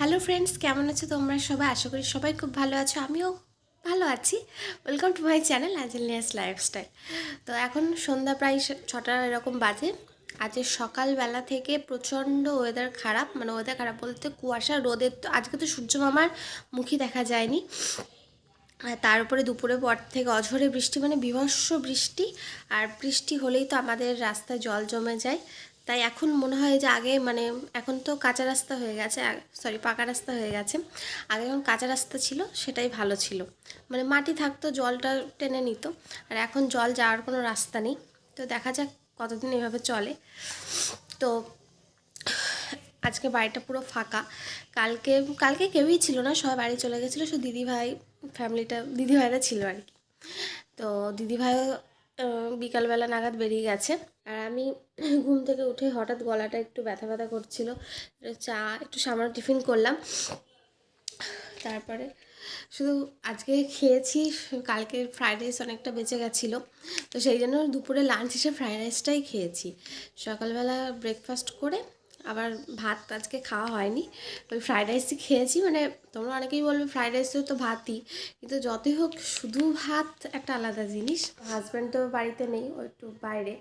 Hello friends কেমন আছো তোমরা সবাই? আশা করি সবাই খুব ভালো আছো। আমিও ভালো আছি। Welcome to my channel Azelias lifestyle তো এখন সন্ধ্যা প্রায় ছটা এরকম বাজে। আজকে সকালবেলা থেকে প্রচণ্ড ওয়েদার খারাপ। মানে ওয়েদার খারাপ বলতে কুয়াশা রোদের তো আজকে তো সূর্য মামার মুখই দেখা যায়নি। তার উপরে দুপুরে পর থেকে অঝরে বৃষ্টি মানে বিভৎস বৃষ্টি। আর বৃষ্টি হলেই তো আমাদের রাস্তায় জল জমে যায়। তাই এখন মনে হয় যে আগে মানে এখন তো কাঁচা রাস্তা হয়ে গেছে সরি পাকা রাস্তা হয়ে গেছে। আগে যখন কাঁচা রাস্তা ছিল, সেটাই ভালো ছিল। মানে মাটি থাকতো, জলটা টেনে নিত। আর এখন জল যাওয়ার কোনো রাস্তা নেই। তো দেখা যাক কতদিন এভাবে চলে। তো আজকে বাড়িটা পুরো ফাঁকা। কালকে কালকে কেউই ছিল না, সবাই বাড়ি চলে গেছিল। শুধু দিদিভাই ফ্যামিলিটা দিদিভাইরা ছিল আর কি। তো দিদিভাইও বিকালবেলা নাগাদ বেরিয়ে গেছে। আর আমি ঘুম থেকে উঠে হঠাৎ গলাটা একটু ব্যথা ব্যথা করছিল। চা, একটু সামান্য টিফিন করলাম। তারপরে শুধু আজকে খেয়েছি, কালকে ফ্রায়েড রাইস অনেকটা বেঁচে গেছিল। তো সেই জন্য দুপুরে লাঞ্চ হিসেবে ফ্রায়েড রাইসটাই খেয়েছি। সকালবেলা ব্রেকফাস্ট করে আবার ভাত আজকে খাওয়া হয়নি। ওই ফ্রাইড রাইসই খেয়েছি। মানে তোমরা অনেকেই বলবে ফ্রাইড রাইসেও তো ভাতই। কিন্তু যতই হোক শুধু ভাত একটা আলাদা জিনিস। হাজব্যান্ড তো বাড়িতে নেই, ও একটু বাইরে।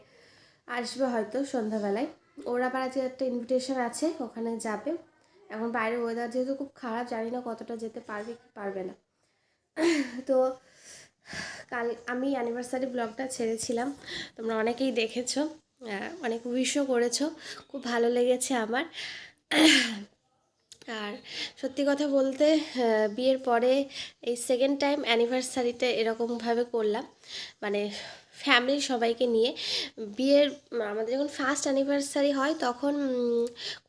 আসবে হয়তো সন্ধ্যাবেলায়। ওর আবার আজকে একটা ইনভিটেশন আছে, ওখানে যাবে। এখন বাইরে ওয়েদার যেহেতু খুব খারাপ, জানি না কতটা যেতে পারবে কি পারবে না। তো কাল আমি অ্যানিভার্সারি ব্লগটা ছেড়েছিলাম। তোমরা অনেকেই দেখেছ। অনেক উইশও করেছ। খুব ভালো লেগেছে আমার। আর সত্যি কথা বলতে বিয়ের পরে এই সেকেন্ড টাইম অ্যানিভার্সারিতে এরকমভাবে করলাম। মানে ফ্যামিলির সবাইকে নিয়ে। বিয়ের, আমাদের যখন ফার্স্ট অ্যানিভার্সারি হয় তখন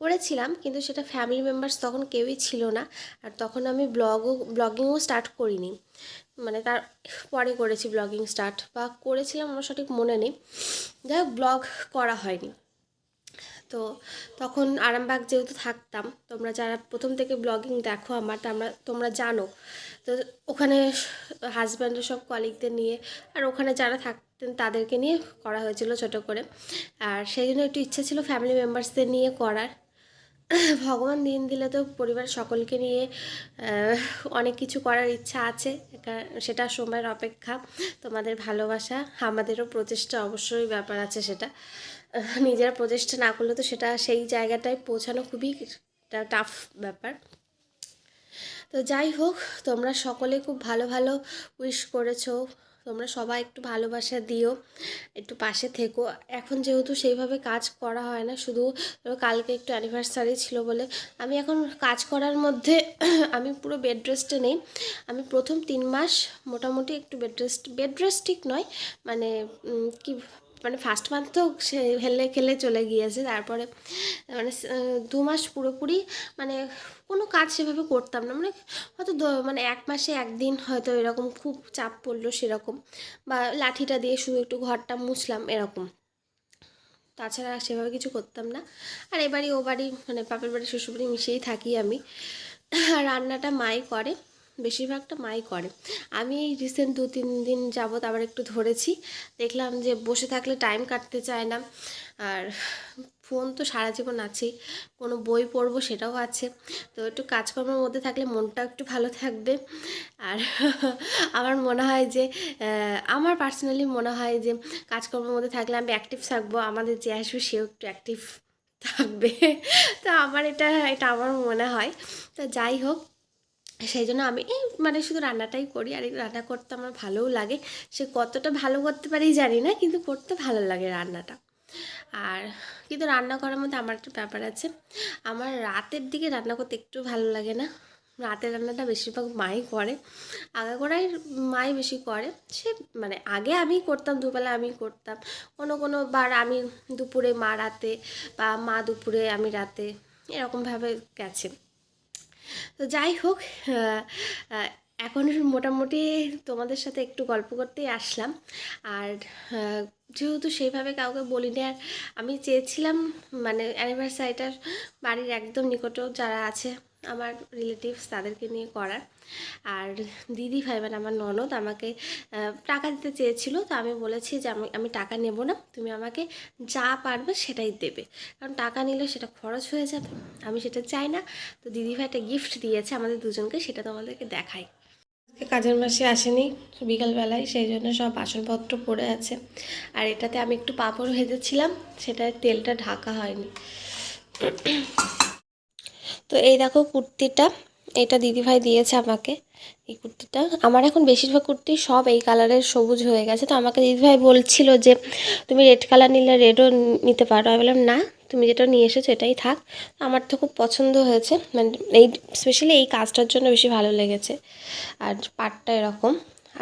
করেছিলাম। কিন্তু সেটা ফ্যামিলি মেম্বার্স তখন কেউই ছিল না। আর তখন আমি ব্লগও ব্লগিংও স্টার্ট করিনি। মানে তার পরে করেছি ব্লগিং স্টার্ট বা করেছিলাম আমার সঠিক মনে নেই। যাই হোক ব্লগ করা হয়নি। তো তখন আরামবাগ যেহেতু থাকতাম, তোমরা যারা প্রথম থেকে ব্লগিং দেখো আমার, তা আমরা, তোমরা জানো। তো ওখানে হাজব্যান্ডের সব কলিগদের নিয়ে আর ওখানে যারা থাকতেন তাদেরকে নিয়ে করা হয়েছিল ছোট করে। আর সেই জন্য একটু ইচ্ছে ছিল ফ্যামিলি মেম্বার্সদের নিয়ে করার। ভগবান দিন দিলে তো পরিবার সকলকে নিয়ে অনেক কিছু করার ইচ্ছা আছে। সেটা সময়ের অপেক্ষা, তোমাদের ভালোবাসা, আমাদেরও প্রচেষ্টা অবশ্যই ব্যাপার আছে সেটা। নিজেরা প্রচেষ্টা না করলে তো সেটা সেই জায়গাটায় পৌঁছানো খুবই একটা টাফ ব্যাপার। তো যাই হোক, তোমরা সকলে খুব ভালো ভালো উইশ করেছ। তোমরা সবাই একটু ভালোবাসা দিও, একটু পাশে থেকো। এখন যেহেতু সেইভাবে কাজ করা হয় না, শুধু কালকে একটু অ্যানিভার্সারি ছিল বলে, আমি এখন কাজ করার মধ্যে আমি পুরো বেড রেস্টে নেই। আমি প্রথম তিন মাস মোটামুটি একটু বেড রেস্ট বেড রেস্ট ঠিক নয় মানে কি মানে ফার্স্ট মান্থ তো সে হেলে খেলে চলে গিয়েছে, তারপরে মানে দু মাস পুরোপুরি মানে কোনো কাজ সেভাবে করতাম না। মানে হয়তো মানে এক মাসে একদিন হয়তো এরকম খুব চাপ পড়ল সেরকম বা লাঠিটা দিয়ে শুধু একটু ঘরটা মুছলাম এরকম। তাছাড়া সেভাবে কিছু করতাম না। আর এ বাড়ি ও বাড়ি মানে বাপের বাড়ি শ্বশুর বাড়ি মিশেই থাকি আমি। রান্নাটা মাই করে। বেশিরভাগটা মাই করে। আমি এই রিসেন্ট দু তিন দিন যাবত আবার একটু ধরেছি। দেখলাম যে বসে থাকলে টাইম কাটতে চায় না। আর ফোন তো সারা জীবন আছেই কোনো বই পড়ব সেটাও আছে। তো একটু কাজকর্মের মধ্যে থাকলে মনটা একটু ভালো থাকবে। আর আমার মনে হয় যে আমার পার্সোনালি মনে হয় যে কাজকর্মের মধ্যে থাকলে আমি অ্যাক্টিভ থাকব। আমাদের যে আসবে সেও একটু অ্যাক্টিভ থাকবে। তো আমার এটা এটা আমার মনে হয়। তো যাই হোক সেই জন্য আমি, এই মানে শুধু রান্নাটাই করি, আর রান্না করতে আমার ভালোও লাগে। সে কতটা ভালো করতে পারি জানি না, কিন্তু করতে ভালো লাগে রান্নাটা। আর কিন্তু রান্না করার মধ্যে আমার একটা ব্যাপার আছে, আমার রাতের দিকে রান্না করতে একটু ভালো লাগে না। রাতের রান্নাটা বেশিরভাগ মাই করে, আগাগোড়াই মাই বেশি করে। সে মানে আগে আমি করতাম, দুবেলা আমি করতাম। কোনো কোনো বার আমি দুপুরে মা রাতে বা মা দুপুরে আমি রাতে এরকমভাবে গেছে। তো যাই হোক এখন মোটামুটি তোমাদের সাথে একটু গল্প করতেই আসলাম। আর যেহেতু সেইভাবে কাউকে বলিনি, আর আমি চেয়েছিলাম মানে অ্যানিভার্সারিটার বাড়ির একদম নিকটেও যারা আছে আমার রিলেটিভস তাদেরকে নিয়ে করার। আর দিদি ভাই মানে আমার ননদ আমাকে টাকা দিতে চেয়েছিল, তো আমি বলেছি যে আমি আমি টাকা নেব না, তুমি আমাকে যা পারবে সেটাই দেবে। কারণ টাকা নিলে সেটা খরচ হয়ে যাবে, আমি সেটা চাই না। তো দিদি ভাই একটা গিফট দিয়েছে আমাদের দুজনকে, সেটা তোমাদেরকে দেখাই। কাজের মাসে আসেনি, বিকালবেলায়, সেই জন্য সব বাসনপত্র পড়ে আছে। আর এটাতে আমি একটু পাঁপড় ভেজেছিলাম সেটা তেলটা ঢাকা হয়নি। তো এই দেখো কুর্তিটা, এটা দিদিভাই দিয়েছে আমাকে। এই কুর্তিটা, আমার এখন বেশিরভাগ কুর্তি সব এই কালারের সবুজ হয়ে গেছে। তো আমাকে দিদিভাই বলছিল যে, তুমি রেড কালার নিলে রেডও নিতে পারো। আমি বললাম, না, তুমি যেটা নিয়ে এসেছ এটাই থাক। আমার তো খুব পছন্দ হয়েছে। মানে এই স্পেশালি এই কাজটার জন্য বেশি ভালো লেগেছে। আর পাটটা এরকম।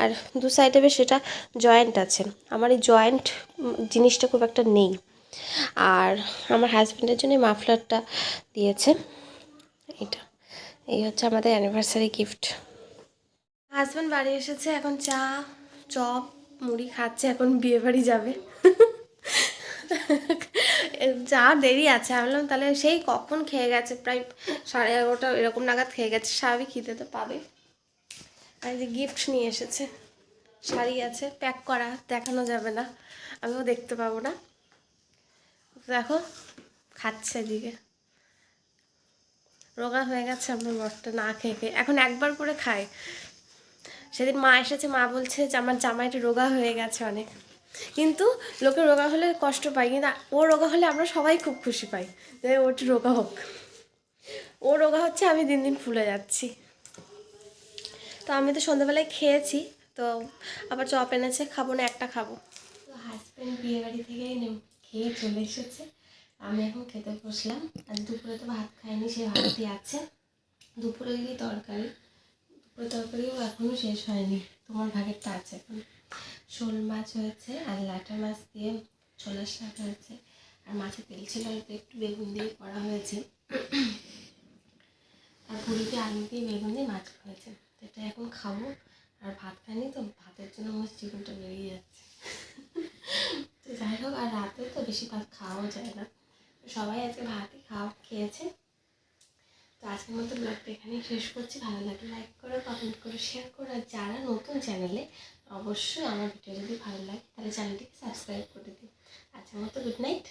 আর দু সাইডে বেশ এটা জয়েন্ট আছে। আমার এই জয়েন্ট জিনিসটা খুব একটা নেই। আর আমার হাজব্যান্ডের জন্য মাফলারটা দিয়েছে। এটা এই হচ্ছে আমাদের অ্যানিভার্সারি গিফট হাজব্যান্ড বাড়ি এসেছে, এখন চা, চপ, মুড়ি খাচ্ছে, এখন বিয়ে বাড়ি যাবে। যা দেরি আছে, আমি বললাম তাহলে সেই কখন খেয়ে গেছে, প্রায় সাড়ে এগারোটা, এরকম নাগাদ খেয়ে গেছে, স্বাভাবিক খিদে তো পাবে। আর যে গিফট নিয়ে এসেছে, শাড়ি আছে প্যাক করা, দেখানো যাবে না, আমিও দেখতে পাবো না। দেখো, খাচ্ছে এদিকে। রোগা হয়ে গেছে, আমার বরটা না খেয়ে খেয়ে, এখন একবার করে খায় সেদিন মা এসেছে, মা বলছে যে আমার জামাইটা রোগা হয়ে গেছে অনেক। কিন্তু লোকে রোগা হলে কষ্ট পায়, কিন্তু ও রোগা হলে আমরা সবাই খুব খুশি পাই যে একটু রোগা হোক। ও রোগা হচ্ছে, আমি দিন দিন ফুলে যাচ্ছি। তো আমি তো সন্ধ্যাবেলায় খেয়েছি, তো আবার চপ এনেছে, খাব না, একটা খাব। হাজব্যান্ড বিয়ে বাড়ি থেকে খেয়ে চলে এসেছে। আমি এখন খেতে বসলাম। আর দুপুরে তো ভাত খাইনি, সে ভাতই আছে। দুপুরে কি তরকারি? দুপুরে তরকারিও এখনও শেষ হয়নি। তোমার ভাগেরটা আছে এখন। শোল মাছ হয়েছে আর লাটা মাছ দিয়ে ছোলার শাক হয়েছে। আর মাছের তেল ছিল অল্প একটু বেগুন দিয়ে করা হয়েছে। আর পুরীতে আলু দিয়ে বেগুন দিয়ে মাছ হয়েছে এটা এখন খাব। আর ভাত খাইনি তো, ভাতের জন্য আমার চিকেনটা বেরিয়ে যাচ্ছে। তো যাই হোক, আর রাতে তো বেশি ভাত খাওয়াও যায় না। সবাই আজকে ভাতই খাওয়া খেয়েছে। তো আজকের মতো ব্লগটা এখানেই শেষ করছি। ভালো লাগে লাইক করো কমেন্ট করো শেয়ার করো। আর যারা নতুন চ্যানেলে অবশ্যই আমার ভিডিও যদি ভালো লাগে, তাহলে চ্যানেলটিকে সাবস্ক্রাইব করে দিন আজকের মতো গুড নাইট